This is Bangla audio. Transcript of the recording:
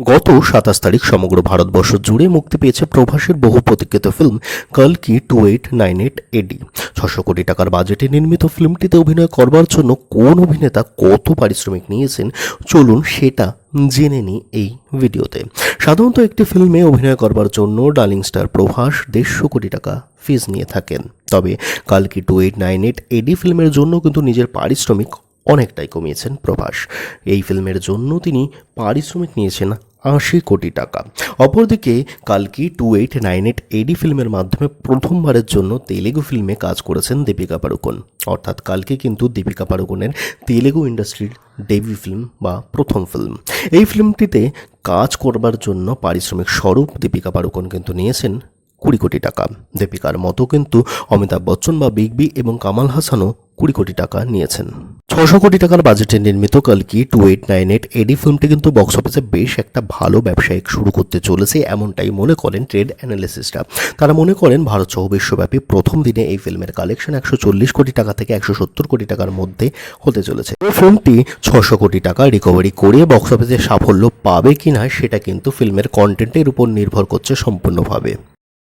গত সাতাশ তারিখ সমগ্র ভারতবর্ষ জুড়ে মুক্তি পেয়েছে প্রভাসের বহু প্রতীক্ষিত film কালকি two eight nine eight AD ছশো কোটি টাকার বাজেটে নির্মিত ফিল্মটিতে অভিনয় করবার জন্য কোন অভিনেতা কত পারিশ্রমিক নিয়েছেন, চলুন সেটা জেনে নিই এই ভিডিওতে। সাধারণত একটি ফিল্মে অভিনয় করবার জন্য ডার্লিং স্টার প্রভাস দেড়শো কোটি টাকা ফিজ নিয়ে থাকেন। তবে কালকি two eight nine eight AD ফিল্মের জন্য কিন্তু নিজের পারিশ্রমিক অনেকটাই কমিয়েছেন প্রভাস। এই ফিল্মের জন্য তিনি পারিশ্রমিক নিয়েছেন আশি কোটি টাকা। অপরদিকে কালকি two eight nine eight AD ফিল্মের মাধ্যমে প্রথমবারের জন্য তেলেগু ফিল্মে কাজ করেছেন দীপিকা পাড়ুকোন। অর্থাৎ কালকে কিন্তু দীপিকা পাড়ুকোনের তেলেগু ইন্ডাস্ট্রির ডেবিউ ফিল্ম বা প্রথম ফিল্ম এই ফিল্মটিতে কাজ করবার জন্য পারিশ্রমিক স্বরূপ দীপিকা পাড়ুকোন কিন্তু নিয়েছেন কুড়ি কোটি টাকা। দীপিকার মতো কিন্তু অমিতাভ বচ্চন বা বিগ বি এবং কামাল হাসানও কুড়ি কোটি টাকা নিয়েছেন। ছশো কোটি টাকার বাজেটে নির্মিত কালকি two eight nine eight AD ফিল্মটি কিন্তু বক্স অফিসে বেশ একটা ভালো ব্যবসায়িক শুরু করতে চলেছে, এমনটাই মনে করেন ট্রেড অ্যানালিসিস্টরা তারা মনে করেন ভারত সহ বিশ্বব্যাপী প্রথম দিনে এই ফিল্মের কালেকশন একশো চল্লিশ কোটি টাকা থেকে একশো সত্তর কোটি টাকার মধ্যে হতে চলেছে। এই ফিল্মটি ছশো কোটি টাকা রিকভারি করে বক্স অফিসে সাফল্য পাবে কিনা, সেটা কিন্তু ফিল্মের কন্টেন্টের উপর নির্ভর করছে সম্পূর্ণভাবে।